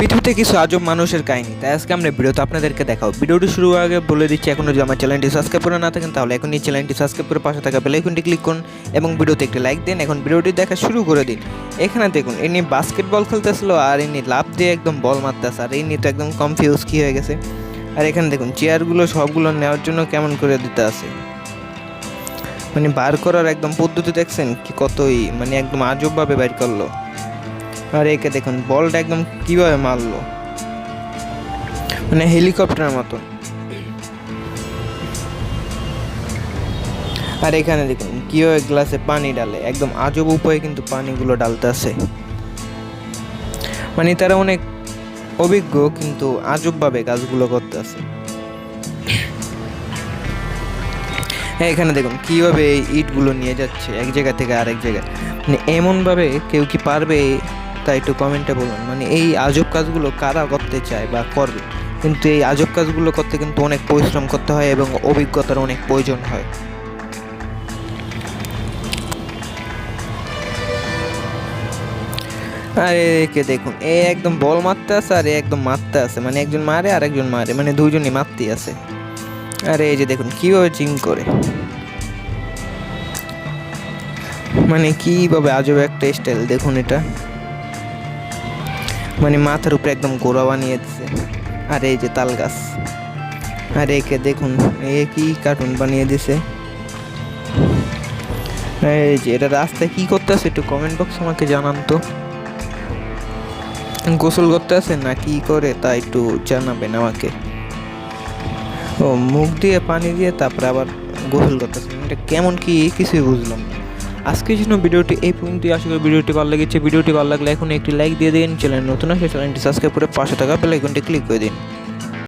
পৃথিবীতে কিছু আজব মানুষের কাহিনী, তাই আজকে আমরা ভিডিওতে আপনাদেরকে দেখাও ভিডিওটি শুরু আগে বলে দিচ্ছি এখনও যদি আমার চ্যানেলটি সাবস্ক্রাইব করে না থাকেন, তাহলে এখনই চ্যানেলটি সাবস্ক্রাইব করে পাশে থাকা বেলাইকনটি ক্লিক করুন এবং ভিডিওতে একটি লাইক দিন। এখন ভিডিওটি দেখা শুরু করে দিন। এখানে দেখুন, ইনি বাস্কেটবল খেলতেছিল আর ইনি লাভ দিয়ে একদম বল মারতেছে। আর ইনি তো একদম কনফিউজ কী হয়ে গেছে। আর এখানে দেখুন চেয়ারগুলো সবগুলো নেওয়ার জন্য কেমন করে দিতে আছে। মানে বার করার একদম পদ্ধতি দেখছেন? কি কতই মানে একদম আজবভাবে বের করল। আর একে দেখুন, বলটা একদম কীভাবে মারলো? মানে হেলিকপ্টারের মতন। আর এখানে দেখুন, কীভাবে গ্লাসে পানি ডালে একদম আজব উপায়ে কিন্তু পানিগুলো ডালতে আছে মানে তারা অনেক অভিজ্ঞ, কিন্তু আজবভাবে করতে আছে হ্যাঁ এখানে দেখুন, কীভাবে এই ইটগুলো নিয়ে যাচ্ছে, এক জায়গা থেকে আরেক জায়গায়। মানে এমনভাবে কেউ কি পারবে তা একটু কমেন্টে বলুন। মানে এই আজব কাজগুলো কারা করতে চায় বা করবে? কিন্তু এই আজব কাজগুলো করতে কিন্তু অনেক পরিশ্রম করতে হয় এবং অভিজ্ঞতার অনেক প্রয়োজন হয়। আরে কে দেখুন, এ একদম বল মারতে আছে আর একদম মারতে আছে। মানে একজন মারে আর একজন মারে মানে দুজনই মারতেই আছে। আরে এই যে দেখুন, কীভাবে চিং করে। মানে কীভাবে আজব একটা স্টাইল দেখুন এটা। মানে মাথার উপরে একদম গোড়া বানিয়ে দিচ্ছে আর এই যে তাল গাছ। আর একে দেখুন, এ কি কার্টুন বানিয়ে দিছে। এই যে এটা রাস্তায় কি করতে আছে একটু কমেন্ট বক্স আমাকে জানান তো। গোসল করতে আছে না কি করে তা একটু জানাবেন আমাকে। ও, মুখ দিয়ে পানি দিয়ে তারপরে আবার গোসল করতেছে এটা কেমন কি কিছুই বুঝলাম না। আজকের জন্য ভিডিওটি এই পর্যন্তই। আশা করি ভিডিওটি ভালো লেগেছে। ভিডিওটি ভালো লাগলে এখন একটি লাইক দিয়ে দিন। চ্যানেল নতুন আসলে চ্যানেলটি সাবস্ক্রাইব করে পাশে থাকা বেলাইকনটি ক্লিক করে দিন।